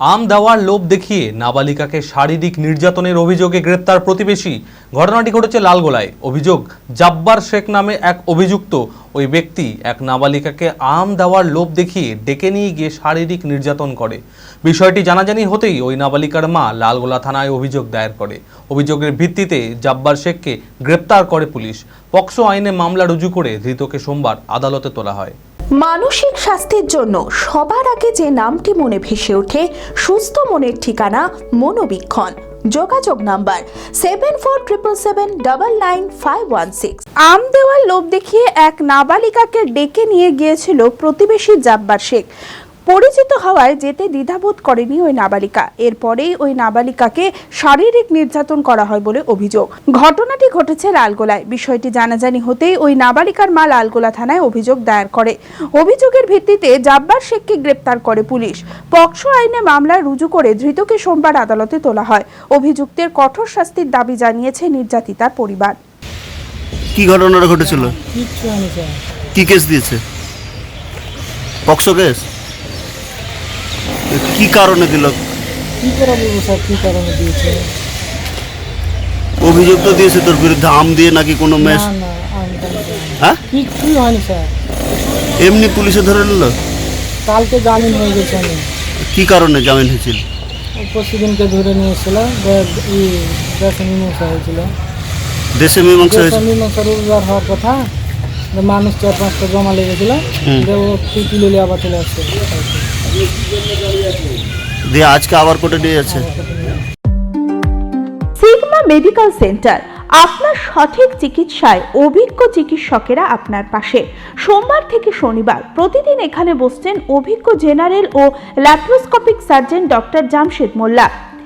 আম দেওয়ার লোভ দেখিয়ে নাবালিকাকে শারীরিক নির্যাতনের অভিযোগে গ্রেপ্তার প্রতিবেশী। ঘটনাটি ঘটেছে লালগোলায়। অভিযোগ, জাব্বার শেখ নামে এক অভিযুক্ত ওই ব্যক্তি এক নাবালিকাকে আম দেওয়ার লোভ দেখিয়ে ডেকে নিয়ে গিয়ে শারীরিক নির্যাতন করে। বিষয়টি জানাজানি হতেই ওই নাবালিকার মা লালগোলা থানায় অভিযোগ দায়ের করে। অভিযোগের ভিত্তিতে জাব্বার শেখকে গ্রেপ্তার করে পুলিশ। পক্সো আইনে মামলা রুজু করে ধৃতকে সোমবার আদালতে তোলা হয়। মানসিক স্বাস্থ্যের জন্য সবার আগে যে নামটি মনে ভেসে ওঠে, সুস্থ মনের ঠিকানা মনোবীক্ষণ। যোগাযোগ number seven four triple seven double nine five one six আম দেওয়ার লোভ দেখিয়ে এক নাবালিকাকে ডেকে নিয়ে গিয়েছিল প্রতিবেশী জাব্বার শেখ। পরিচিত হওয়ায় যেতে দ্বিধাবোধ করেনি ওই নাবালিকা। এরপরেই ওই নাবালিকাকে শারীরিক নির্যাতন করা হয় বলে অভিযোগ। ঘটনাটি ঘটেছে লালগোলায়। বিষয়টি জানাজানি হতেই ওই নাবালিকার মা লালগোলা থানায় অভিযোগ দায়ের করে। অভিযোগের ভিত্তিতে জাব্বার শেখকে গ্রেপ্তার করে পুলিশ। পক্সো আইনে মামলা রুজু করে ধৃতকে সোমবার আদালতে তোলা হয়। অভিযুক্তের কঠোর শাস্তির দাবি জানিয়েছে নির্যাতিতার পরিবার। কি ঘটনাটা ঘটেছিল? কি কেস দিয়েছে? POCSO case? কি কারণে দিল? কী করে বলব স্যার? কী কারণে দিয়েছে? অভিযোগ তো দিয়েছে তোর বিরুদ্ধে আম দিয়ে নাকি কোনো না মেস না আমি জানি না। হ্যাঁ? কিচ্ছুই হয়নি স্যার? এমনি পুলিশে ধরে নিল? কালকে জামিন হয়ে গেছে আমি কি কারণে জামিন হয়েছিল? পরশুদিনকে ধরে নিয়ে এসেছিল ই দেশে মীমাংসা হয়েছিল। দেশে মীমাংসা দেশে হয়েছে মীমাংসা রোজগার হওয়ার কথা যে মানুষ চার পাঁচটা জমা লেগেছিল হুম। যে ও তুলে নিয়ে আবার চলে আসছে। দিয়ে আজকে আবার কোর্টে নিয়ে যাচ্ছে। সিগমা মেডিকেল সেন্টার, আপনার সঠিক চিকিৎসায় অভিজ্ঞ চিকিৎসকেরা আপনার পাশে। সোমবার থেকে শনিবার প্রতিদিন এখানে বসছেন অভিজ্ঞ জেনারেল ও laparoscopic surgeon doctor Jamshed Molla.